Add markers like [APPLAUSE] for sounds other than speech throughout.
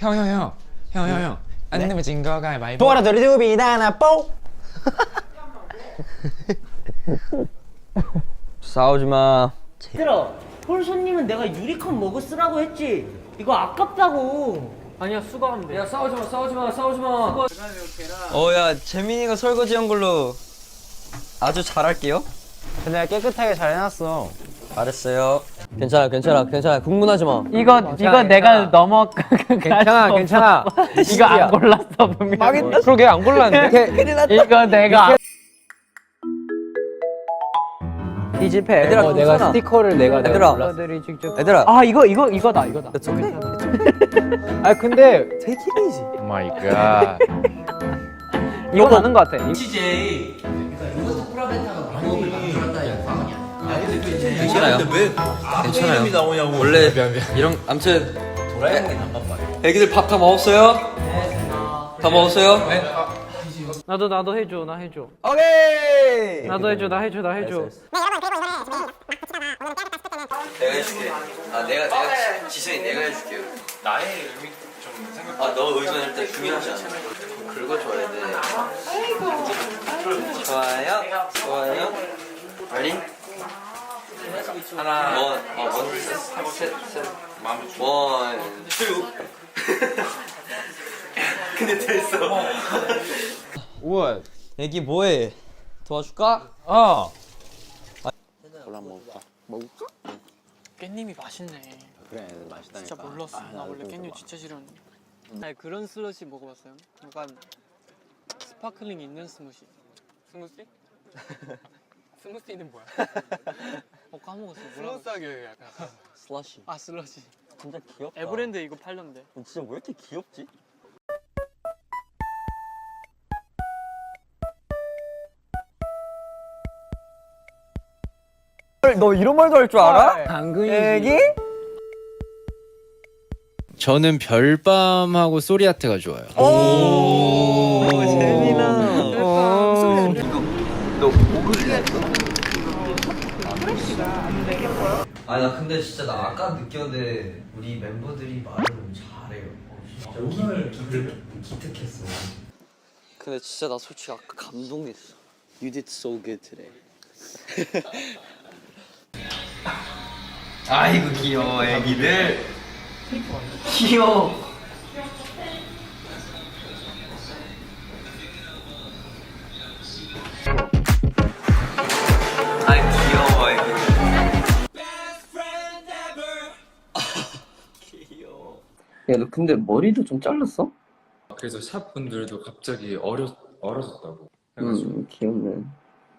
형, 형, 형. 형, 형, 형. 안 내면 진거 가위바위보. 도와라 도리두비 나나 뽀 [LAUGHS] 싸우지 마 얘들아 홀소님은 내가 유리컵 먹어 쓰라고 했지 이거 아깝다고 아니야 수거하면 돼. 야 싸우지 마 싸우지 마 싸우지 마. 어야 재민이가 설거지 한 걸로 아주 잘할게요 근데 내가 깨끗하게 잘 해놨어 잘했어요 괜찮아 괜찮아 괜찮아 흥분하지 마 이거 이거 내가 넘어. 괜찮아 괜찮아 [LAUGHS] 이거 안 골랐어 분명. 망했다. 그러게 안 골랐는데. 큰일 났다 이거 내가. 이집해 얘들아 어, 내가 스티커를 내가 얘들아. 골라들이 직접. 얘들아 아 이거 이거 이거다 이거다. It's okay [LAUGHS] 아 근데 Take it easy 마이 갓. 이거 맞는 것 같아. 괜찮아요. 괜찮아요. 원래 이런 아무튼 애기들 밥 다 먹었어요? 다 먹었어요? 나도 나도 해줘 나 해줘. 오케이! 나도 해줘 나 해줘 나 해줘. 내가 해줄게. 아 내가 내가 지성이 내가 해줄게요. 나의 의미 좀 생각. 아 너 의견 일단 중요하지 않아. 긁어줘야 돼. 좋아요? 좋아요? ready? 하나. 원, 어, 원, 셋, 셋, 마음 원, 투. [LAUGHS] 근데 됐어. 우와. 애기 뭐해? 도와줄까? 어. 깻잎이 맛있네. 그래 맛있다니까 진짜 몰랐어. 나 원래 깻잎 진짜 싫어하는데. 아니 그런 슬러시 먹어봤어요? 약간 스파클링 있는 스무시. 스무시? [LAUGHS] 스무시는 뭐야? [LAUGHS] 어 까먹었어. 스무스하게 약간. 슬러시. 아 슬러시. 진짜 귀엽다. 에브랜드 이거 팔던데. 진짜 왜 이렇게 귀엽지? 너 이런 말도 할 줄 알아? 당근이. 애기? 저는 별밤하고 소리아트가 좋아요. 오, 재민아. 어. 아니 나 근데 진짜 나 아까 느꼈는데 우리 멤버들이 말을 너무 잘해요. 진짜 오늘 기특했어. 근데 진짜 나 솔직히 아까 감동했어. You did so good today 아이고 귀여워 애기들. 귀여워. 야 너 근데 머리도 좀 잘랐어? 그래서 샵 분들도 갑자기 어려 어려졌다고. 해가지고. 음 귀엽네.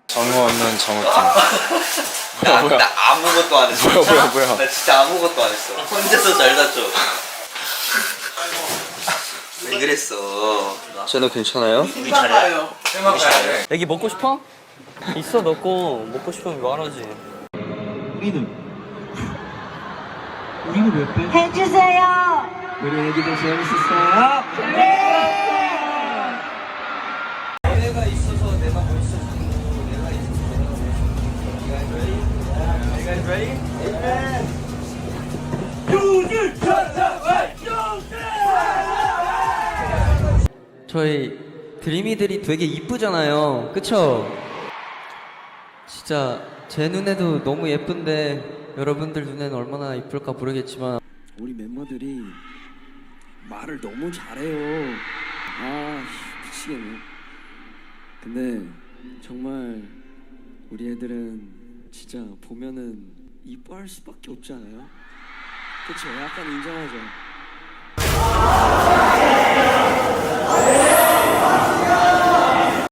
정우 없는 정우팀. [LAUGHS] 나, 나 아무것도 안 했어. 뭐야, 뭐야, 뭐야. 나 진짜 아무것도 안 했어. 혼자서 잘 다쳐. [LAUGHS] 왜 그랬어? 쟤너 괜찮아요? 우리 잘해요. 애기 먹고 싶어? 있어 넣고 먹고 싶으면 말하지. 해주세요 내가 있어서 내가 거고 내가 있어서 내가 거고. You guys ready? You guys ready? 저희 드림이들이 되게 이쁘잖아요. 그쵸? 진짜 제 눈에도 너무 예쁜데 여러분들 눈에는 얼마나 이쁠까 모르겠지만 우리 멤버들이 말을 너무 잘해요 아 씨, 미치겠네 근데 정말 우리 애들은 진짜 보면은 이뻐할 수밖에 없지 않아요? 그쵸? 약간 인정하죠?